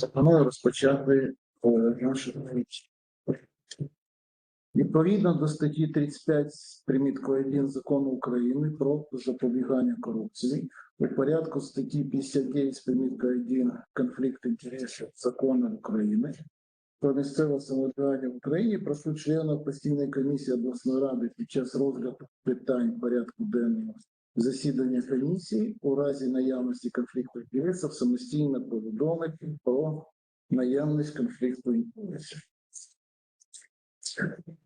Пропоную розпочати е, нашу навіч. Відповідно до статті 35 з приміткою 1 закону України про запобігання корупції у порядку статті 59 з приміткою 1 конфлікт інтересів закону України про місцеве самоврядування в Україні прошу членів постійної комісії обласної ради під час розгляду питань порядку денного засідання комісії у разі наявності конфлікту інтересів самостійно повідомити про наявність конфлікту інтересів.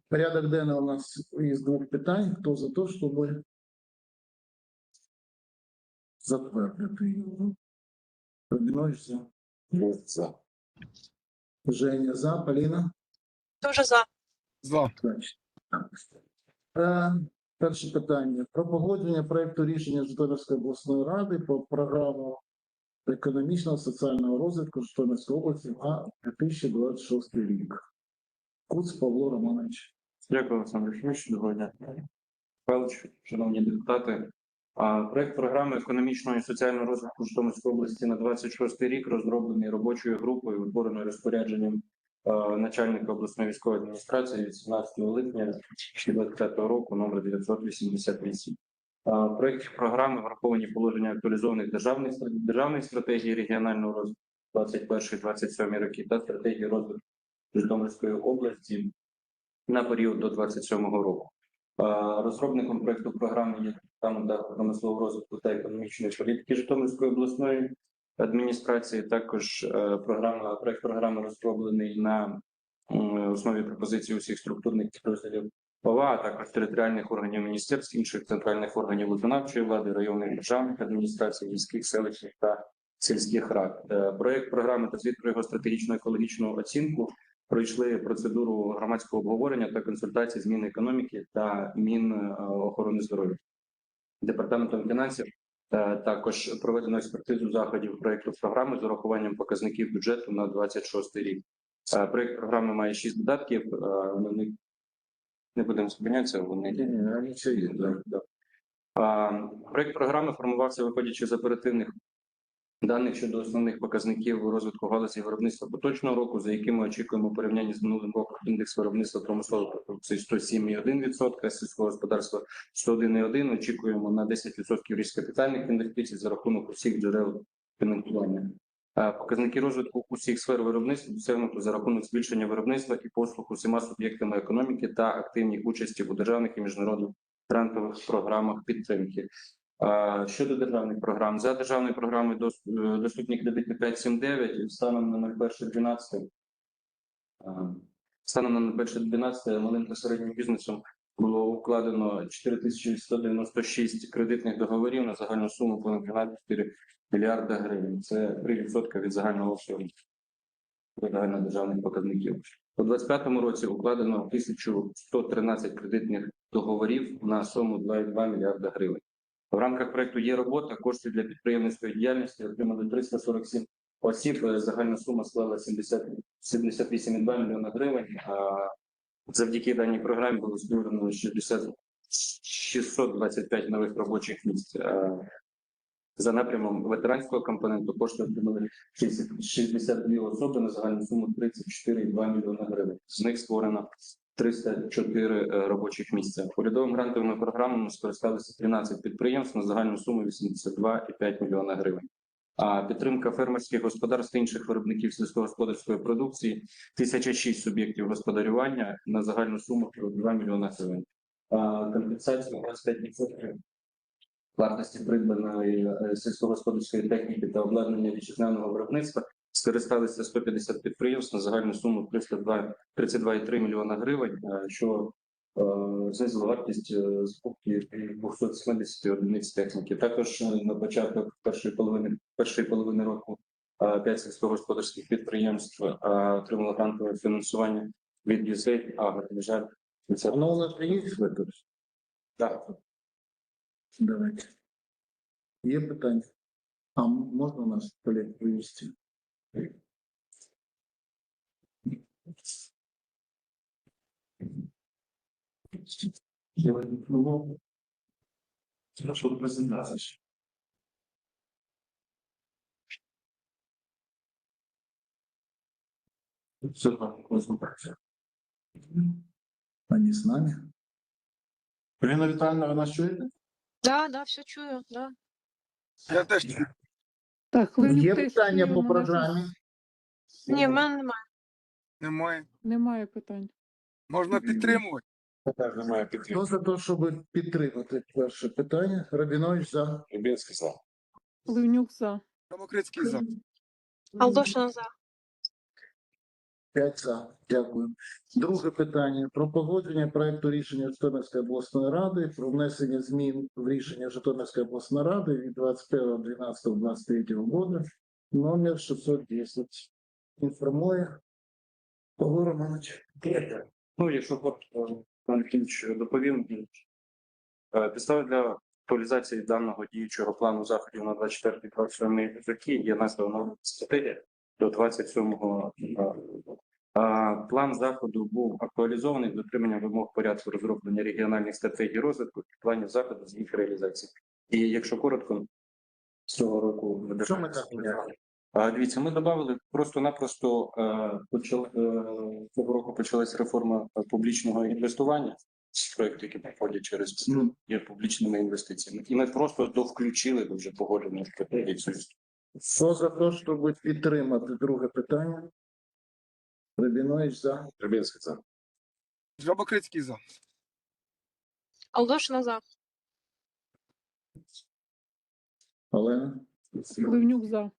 Порядок денний у нас із двох питань. Хто за те, щоб затвердити його? Рабінович за. За. Женя за. Поліна? Дуже за. За. Значить, е, Перше питання про погодження проекту рішення Житомирської обласної ради про програму економічного соціального розвитку Житомирської області на 2026 рік. Куц Павло Романович. Дякую, Олександр Єфимович. Доброго дня. Павлович, шановні депутати. Проект програми економічного і соціального розвитку Житомирської області на 26 рік розроблений робочою групою, утвореною розпорядженням начальника обласної військової адміністрації від 17 липня 2025 року, номер 988. А, В проєкті програми враховані положення актуалізованих державних державних стратегій регіонального розвитку 21-27 роки та стратегії розвитку Житомирської області на період до 27-го року. Е, Розробником проекту програми є департамент промислового розвитку та економічної політики Житомирської обласної адміністрації. Також е, програма проект програми розроблений на основі пропозицій усіх структурних підрозділів ОВА, а також територіальних органів міністерств, інших центральних органів виконавчої влади, районних державних адміністрацій, міських, селищних та сільських рад. Е, Проект програми та звіт про його стратегічну екологічну оцінку пройшли процедуру громадського обговорення та консультацій з Мінекономіки та Мінохорони здоров'я. Департаментом фінансів також проведено експертизу заходів проєкту програми з урахуванням показників бюджету на 26 рік. Проєкт програми має шість додатків. е, Ми не- не будемо зупинятися. Вони Нічого Проект програми формувався виходячи з оперативних даних щодо основних показників розвитку галузі виробництва поточного року, за якими очікуємо у порівнянні з минулим роком індекс виробництва промислової продукції 107,1%, сільського господарства 101,1%. Очікуємо на 10% ріст капітальних інвестицій за рахунок усіх джерел фінансування. Показники розвитку усіх сфер виробництва досягнуто за рахунок збільшення виробництва і послуг усіма суб'єктами економіки та активній участі у державних і міжнародних грантових програмах підтримки. Щодо державних програм, за державною програмою дос- е, доступні кредити 579 станом на 01.12 а, станом на 01.12 малим та середнім бізнесом було укладено 4196 кредитних договорів на загальну суму понад 12,4 мільярда гривень. Це 3% від загального обсягу загальнодержавних показників. У 2025 році укладено 1113 кредитних договорів на суму 2,2 мільярда гривень. В рамках проекту є робота. Кошти для підприємницької діяльності отримали 347 осіб. Е, Загальна сума склала 78,2 мільйона гривень. А завдяки даній програмі було створено 60 625 нових робочих місць. Е, За напрямом ветеранського компоненту кошти отримали 62 особи на загальну суму 34,2 мільйона гривень. З них створено 304 е, робочих місця. Урядовими грантовими програмами скористалися 13 підприємств на загальну суму 82,5 мільйона гривень. А підтримка фермерських господарств та інших виробників сільськогосподарської продукції 1006 суб'єктів господарювання на загальну суму 2 мільйона гривень. Компенсація 25% вартості придбаної е, сільськогосподарської техніки та обладнання вітчизняного виробництва скористалися 150 підприємств на загальну суму 32,3 мільйона гривень, е, що е, знизило вартість е, закупки 270 одиниць техніки. Також на початок першої половини першої половини року е, п'ять сільськогосподарських підприємств отримало грантове фінансування від USAID, а на жаль, це Воно у нас є виклик? так. Давайте. Є питання? А можна нас колег вивести? Прошу презентацію. Они с нами. Полина Витальевна, вы нас чуєте? Да, да, все чую, да. Я теж чую. Так, Ливнюк Є теж питання по програмі? Ні, в мене немає. немає. Немає питань. Можна підтримувати. Теж немає Хто за те, щоб підтримати перше питання? Рабінович за. Рубінський за. Ливнюк за. Самокритський за. Алдошина за. П'ять за. Дякую. Друге питання про погодження проекту рішення Житомирської обласної ради про внесення змін в рішення Житомирської обласної ради від 21.12.23 року номер 610. Інформує Павло Романович. Ну, якщо коротко, пан Кінч доповім. Е, Підстави для актуалізації даного діючого плану заходів на 24-27 роки є названа стратегія до 27-го року. А, План заходу був актуалізований з дотриманням вимог порядку розроблення регіональних стратегій розвитку і планів заходу з їх реалізації. І якщо коротко, з цього року Що ми так Дивіться, ми додали просто-напросто е, почали, е, цього року почалась реформа публічного інвестування. Проєкти, які проходять через Ну, є публічними інвестиціями, і ми просто довключили до вже погодженої стратегії Що за те, щоб підтримати друге питання? Рабінович за. Рубінський за. Жабокритський за. Алдошина за. Олена. Ливнюк за.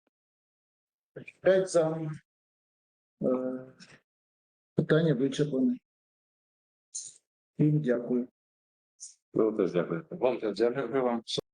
П'ять за. Е, Питання вичерпане. Всім дякую. Ну, теж дякую. Вам теж дякую. Дякую вам.